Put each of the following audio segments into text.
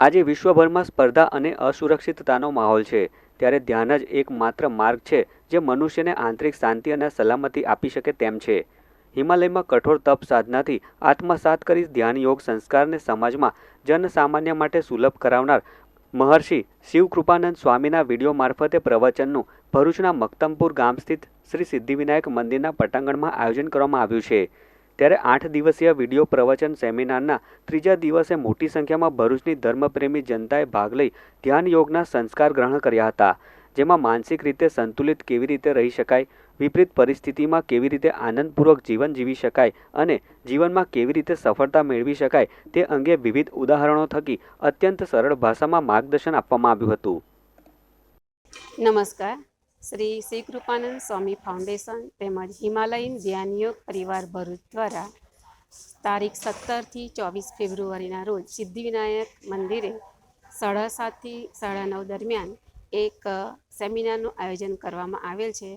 આજે વિશ્વભરમાં સ્પર્ધા અને અસુરક્ષિતતાનો માહોલ છે. ત્યારે ધ્યાન જ એક માત્ર માર્ગ છે જે મનુષ્યને આંતરિક શાંતિ અને સલામતી આપી શકે તેમ છે. હિમાલયમાં કઠોર તપ સાધનાથી આત્મસાત કરી ધ્યાન યોગ સંસ્કારને સમાજમાં જનસામાન્ય માટે સુલભ કરાવનાર મહર્ષિ શિવકૃપાનંદ સ્વામીના વીડિયો મારફતે પ્રવચનનું ભરૂચના મક્તમપુર ગામ સ્થિત શ્રી સિદ્ધિવિનાયક મંદિરના પટાંગણમાં આયોજન કરવામાં આવ્યું છે. ત્યારે આઠ દિવસીય વીડિયો પ્રવચન સેમિનારના ત્રીજા દિવસે મોટી સંખ્યામાં ભરૂચની ધર્મપ્રેમી જનતાએ ભાગ લઈ ધ્યાન યોગના સંસ્કાર ગ્રહણ કર્યા હતા, જેમાં માનસિક રીતે સંતુલિત કેવી રીતે રહી શકાય, વિપરીત પરિસ્થિતિમાં કેવી રીતે આનંદપૂર્વક જીવન જીવી શકાય અને જીવનમાં કેવી રીતે સફળતા મેળવી શકાય તે અંગે વિવિધ ઉદાહરણો થકી અત્યંત સરળ ભાષામાં માર્ગદર્શન આપવામાં આવ્યું હતું. નમસ્કાર. શ્રી શ્રી કૃપાનંદ સ્વામી ફાઉન્ડેશન તેમજ હિમાલયન ધ્યાન યોગ પરિવાર ભરૂચ દ્વારા તારીખ સત્તરથી ચોવીસ ફેબ્રુઆરીના રોજ સિદ્ધિવિનાયક મંદિરે સાડા સાતથી સાડા નવ દરમિયાન એક સેમિનારનું આયોજન કરવામાં આવેલ છે.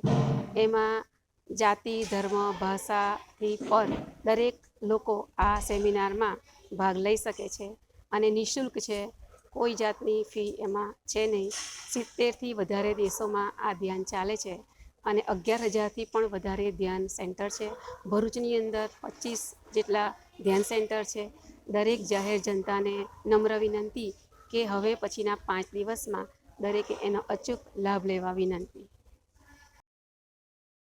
એમાં જાતિ, ધર્મ ભાષાથી પર દરેક લોકો આ સેમિનારમાં ભાગ લઈ શકે છે અને નિઃશુલ્ક છે. કોઈ જાતની ફી એમાં છે નહીં. સિત્તેરથી વધારે દેશોમાં આ ધ્યાન ચાલે છે અને અગિયાર હજારથી પણ વધારે ધ્યાન સેન્ટર છે. ભરૂચની અંદર પચીસ જેટલા ધ્યાન સેન્ટર છે. દરેક જાહેર જનતાને નમ્ર વિનંતી કે હવે પછીના પાંચ દિવસમાં દરેકે એનો અચૂક લાભ લેવા વિનંતી.